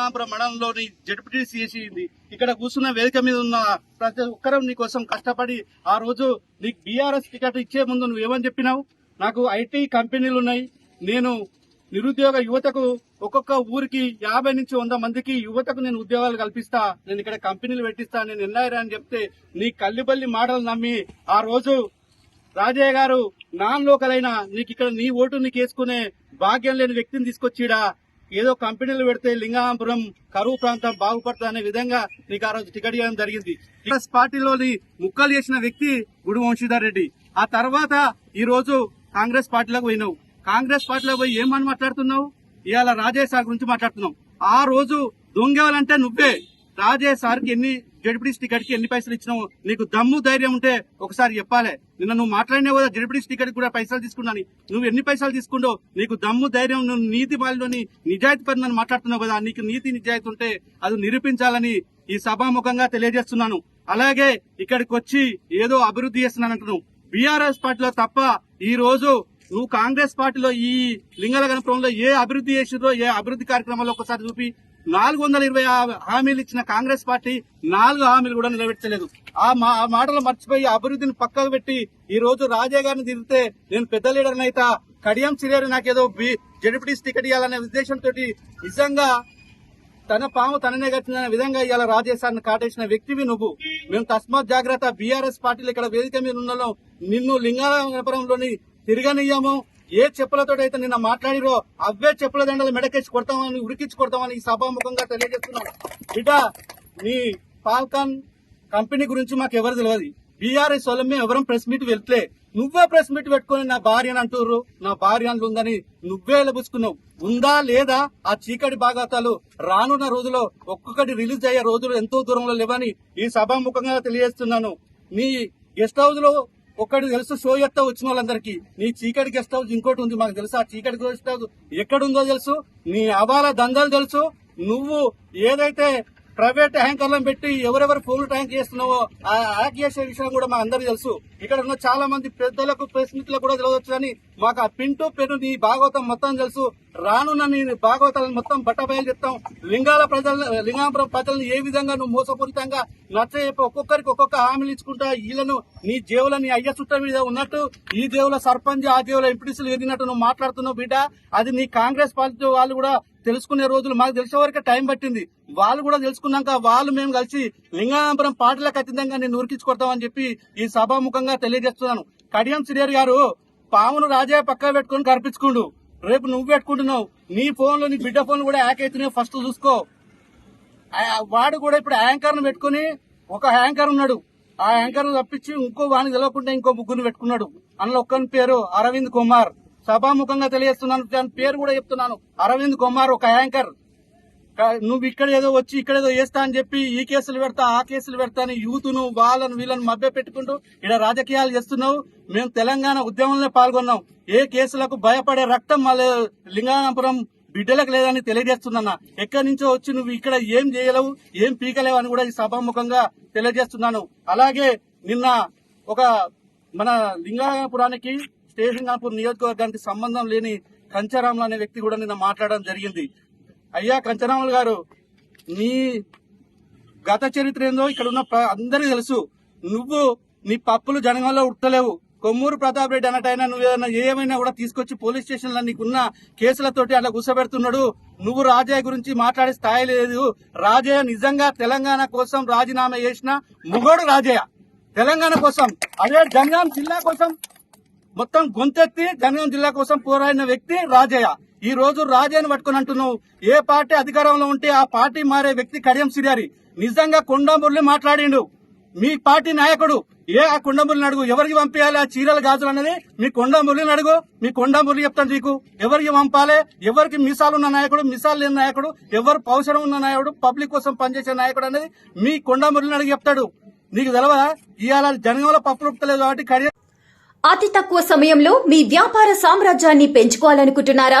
లింగాపురం మండలంలోని జడ్పీటీసీ చేసింది. ఇక్కడ కూర్చున్న వేదిక మీద ఉన్న ప్రతి ఒక్కరం నీ కోసం కష్టపడి ఆ రోజు నీకు బీఆర్ఎస్ టికెట్ ఇచ్చే ముందు నువ్వు ఏమని చెప్పినావు? నాకు ఐటీ కంపెనీలు ఉన్నాయి. నేను నిరుద్యోగ యువతకు ఒక్కొక్క ఊరికి యాభై నుంచి వంద మందికి యువతకు నేను ఉద్యోగాలు కల్పిస్తా. నేను ఇక్కడ కంపెనీలు పెట్టిస్తా. నేను ఎన్ఐరా అని చెప్తే నీ కల్లిబల్లి మాటలు నమ్మి ఆ రోజు రాజయ్య గారు నాన్ లోకల్ అయినా నీకు ఇక్కడ నీ ఓటు నీకు వేసుకునే భాగ్యం లేని వ్యక్తిని తీసుకొచ్చిడా? ఏదో కంపెనీలు పెడితే లింగాపురం కరువు ప్రాంతం బాగుపడుతుంది అనే విధంగా నీకు ఆ రోజు టికెట్ ఇవ్వడం జరిగింది. టీఆర్ఎస్ పార్టీలోని ముక్కలు చేసిన వ్యక్తి గుడి వంశీధర్ రెడ్డి. ఆ తర్వాత ఈ రోజు కాంగ్రెస్ పార్టీలోకి పోయినావు. కాంగ్రెస్ పార్టీలో పోయి ఏమని మాట్లాడుతున్నావు? ఇవాళ రాజేష్ సార్ గురించి మాట్లాడుతున్నావు. ఆ రోజు దొంగవాలంటే నువ్వే. రాజయ్య సార్కి ఎన్ని జడ్పీటీస్ టికెట్కి ఎన్ని పైసలు ఇచ్చినావు? నీకు దమ్ము ధైర్యం ఉంటే ఒకసారి చెప్పాలి. నిన్న నువ్వు మాట్లాడినావు కదా జడ్పీటీస్ టికెట్ కూడా పైసలు తీసుకున్నాను నువ్వు ఎన్ని పైసలు తీసుకుంటావు? నీకు దమ్ము ధైర్యం నువ్వు నీతి బాలిలోని నిజాయితీ పని మాట్లాడుతున్నావు కదా నీకు నీతి నిజాయితీ ఉంటే అది నిరూపించాలని ఈ సభాముఖంగా తెలియజేస్తున్నాను. అలాగే ఇక్కడికి వచ్చి ఏదో అభివృద్ధి చేస్తున్నానంటున్నావు బీఆర్ఎస్ పార్టీలో తప్ప ఈ రోజు నువ్వు కాంగ్రెస్ పార్టీలో ఈ లింగలగనపురంలో ఏ అభివృద్ధి చేసిందో ఏ అభివృద్ధి కార్యక్రమాలు ఒకసారి చూపి. నాలుగు వందల ఇరవై ఆ- హామీలు ఇచ్చిన కాంగ్రెస్ పార్టీ నాలుగు హామీలు కూడా నిలబెట్టలేదు. ఆ మా ఆ మాటలు మర్చిపోయి అభివృద్ధిని పక్కకు పెట్టి ఈ రోజు రాజే గారిని తిరిగితే నేను పెద్ద లీడర్ అయితే. కడియం సిరేరు నాకేదో జడ్పీటీస్ టికెట్ ఇవ్వాలనే ఉద్దేశంతో నిజంగా తన పాము తననే కట్టిన విధంగా ఇవాళ రాజేశాన్ని కాటేసిన వ్యక్తివి నువ్వు. మేము తస్మాత్ జాగ్రత్త బీఆర్ఎస్ పార్టీలు ఇక్కడ వేదిక మీద ఉన్న నిన్ను లింగాపురంలోని తిరగనియ్యాము. ఏ చెప్పులతో అయితే నిన్న మాట్లాడిరో అవే చెప్పుల దండలు మెడకేసి కొడతామని ఉరికించి కొడతామని ఈ సభాముఖంగా తెలియజేస్తున్నాను బిడ్డ నీ పాల్కాన్ కంపెనీ గురించి మాకు ఎవరు తెలియదు బీఆర్ఎస్ వాళ్ళ మేము ఎవరం ప్రెస్ మీట్ వెళ్తే నువ్వే ప్రెస్ మీట్ పెట్టుకుని నా భార్య అని అంటుర్రు. నా భార్య అని ఉందని నువ్వే లభించుకున్నావు ఉందా లేదా ఆ చీకటి భాగాతాలు రానున్న రోజులో ఒక్కొక్కటి రిలీజ్ అయ్యే రోజులు ఎంతో దూరంలో లేవని ఈ సభాముఖంగా తెలియజేస్తున్నాను. నీ గెస్ట్ హౌస్లో ఒక్కటి తెలుసు షో ఎత్తా వచ్చిన వాళ్ళందరికీ. నీ చీకటి గెస్ట్ హౌస్ ఇంకోటి ఉంది మాకు తెలుసు. ఆ చీకటి గెస్ట్ హౌస్ ఎక్కడుందో తెలుసు. నీ అవాల దందాలు తెలుసు. నువ్వు ఏదైతే ప్రైవేట్ హ్యాంకర్లను పెట్టి ఎవరెవరు ఫోన్లు ట్యాంక్ చేస్తున్నావో ఆ హ్యాక్ చేసే విషయం కూడా మా అందరికీ తెలుసు. ఇక్కడ ఉన్న చాలా మంది పెద్దలకు ప్రెస్ కూడా తెలియవచ్చు కానీ మాకు ఆ పింటు పెను నీ భాగవతం మొత్తం తెలుసు. రానున్న నీ భాగవతాలను మొత్తం బట్టబయలు చెప్తాం. లింగాల ప్రజలను లింగాపురం ప్రజలను ఏ విధంగా నువ్వు మోసపూరితంగా నచ్చ ఒక్కొక్కరికి ఒక్కొక్క హామీలు ఇచ్చుకుంటా వీళ్ళను నీ దేవుల నీ అయ్య చుట్ట మీద ఉన్నట్టు ఈ దేవుల సర్పంచ్ ఆ దేవుల ఎంపీటీసీలు ఎదిగినట్టు నువ్వు మాట్లాడుతున్నావు బిడ్డ? అది నీ కాంగ్రెస్ పార్టీ వాళ్ళు కూడా తెలుసుకునే రోజులు మాకు తెలిసే వరకు టైం పట్టింది. వాళ్ళు కూడా తెలుసుకున్నాక వాళ్ళు మేము కలిసి లింగాపురం పార్టీలకు అతీతంగా నేను ఉరికించుకొడతామని చెప్పి ఈ సభాముఖంగా తెలియజేస్తున్నాను. కడియం సిరియర్ గారు పామును రాజయ్య పక్క పెట్టుకుని కనిపించుకుండు రేపు నువ్వు పెట్టుకుంటున్నావు. నీ ఫోన్లో నీ బిడ్డ ఫోన్ కూడా హ్యాక్ అవుతున్నాయి ఫస్ట్ చూసుకో. వాడు కూడా ఇప్పుడు యాంకర్ను పెట్టుకుని ఒక యాంకర్ ఉన్నాడు. ఆ యాంకర్ను తప్పించి ఇంకో వాడిని తెలవకుండా ఇంకో ముగ్గురు పెట్టుకున్నాడు. అందులో ఒక్కని పేరు అరవింద్ కుమార్. సభాముఖంగా తెలియజేస్తున్నాను. దాని పేరు కూడా చెప్తున్నాను. అరవింద్ కుమార్ ఒక యాంకర్. నువ్వు ఇక్కడ ఏదో వచ్చి ఇక్కడ ఏదో చేస్తా అని చెప్పి ఈ కేసులు పెడతా ఆ కేసులు పెడతా అని యూత్ను వాళ్ళను వీళ్ళని మభ్య పెట్టుకుంటూ ఇక్కడ రాజకీయాలు చేస్తున్నావు. మేము తెలంగాణ ఉద్యమంలో పాల్గొన్నాం. ఏ కేసులకు భయపడే రక్తం మళ్ళీ లింగాపురం బిడ్డలకు లేదని తెలియజేస్తున్నా ఎక్కడి నుంచో వచ్చి నువ్వు ఇక్కడ ఏం చేయలేవు ఏం పీకలేవు అని కూడా ఈ సభాముఖంగా తెలియజేస్తున్నాను. అలాగే నిన్న ఒక మన లింగాపురానికి స్టేషన్గాపూర్ నియోజకవర్గానికి సంబంధం లేని కంచారాములు అనే వ్యక్తి కూడా నిన్న మాట్లాడడం జరిగింది. అయ్యా కంచరాములు గారు నీ గత చరిత్ర ఏందో ఇక్కడ ఉన్న అందరికీ తెలుసు. నువ్వు నీ పప్పులు జనగంలో ఉట్టలేవు కొమ్మూరు ప్రతాప్ రెడ్డి అన్నట్టయినా నువ్వు ఏదైనా ఏమైనా కూడా తీసుకొచ్చి పోలీస్ స్టేషన్లో నీకున్న కేసులతోటి అలా గుసపెడుతున్నాడు. నువ్వు రాజయ్య గురించి మాట్లాడే స్థాయి లేదు. రాజయ్య నిజంగా తెలంగాణ కోసం రాజీనామా చేసిన ముగోడు రాజయ్య. తెలంగాణ కోసం అదే జనగాం జిల్లా కోసం మొత్తం గొంతెత్తి జనగాం జిల్లా కోసం పోరాడిన వ్యక్తి రాజయ్య. ఈ రోజు రాజయ్యను పట్టుకుని అంటున్నావు. ఏ పార్టీ అధికారంలో ఉంటే ఆ పార్టీ మారే వ్యక్తి కడియం సిరియారి. నిజంగా కొండామురళి మాట్లాడిండు. మీ పార్టీ నాయకుడు. ఏ ఆ కొండమురళిని అడుగు? ఎవరికి పంపించాలి ఆ చీరల గాజులు అనేది మీ కొండమురళిని అడుగు. మీ కొండమురళి చెప్తాను నీకు. ఎవరికి పంపాలి? ఎవరికి మిసాలు ఉన్న నాయకుడు మిసాలు లేని నాయకుడు ఎవరు పౌషణం ఉన్న నాయకుడు పబ్లిక్ కోసం పనిచేసే నాయకుడు అనేది మీ కొండమురళిని అడిగి చెప్తాడు. నీకు తెలవదా? ఇవాళ జనగంలో పప్పులుపుతలేదు కాబట్టి కడియం అతి తక్కువ సమయంలో మీ వ్యాపార సామ్రాజ్యాన్ని పెంచుకోవాలనుకుంటున్నారా?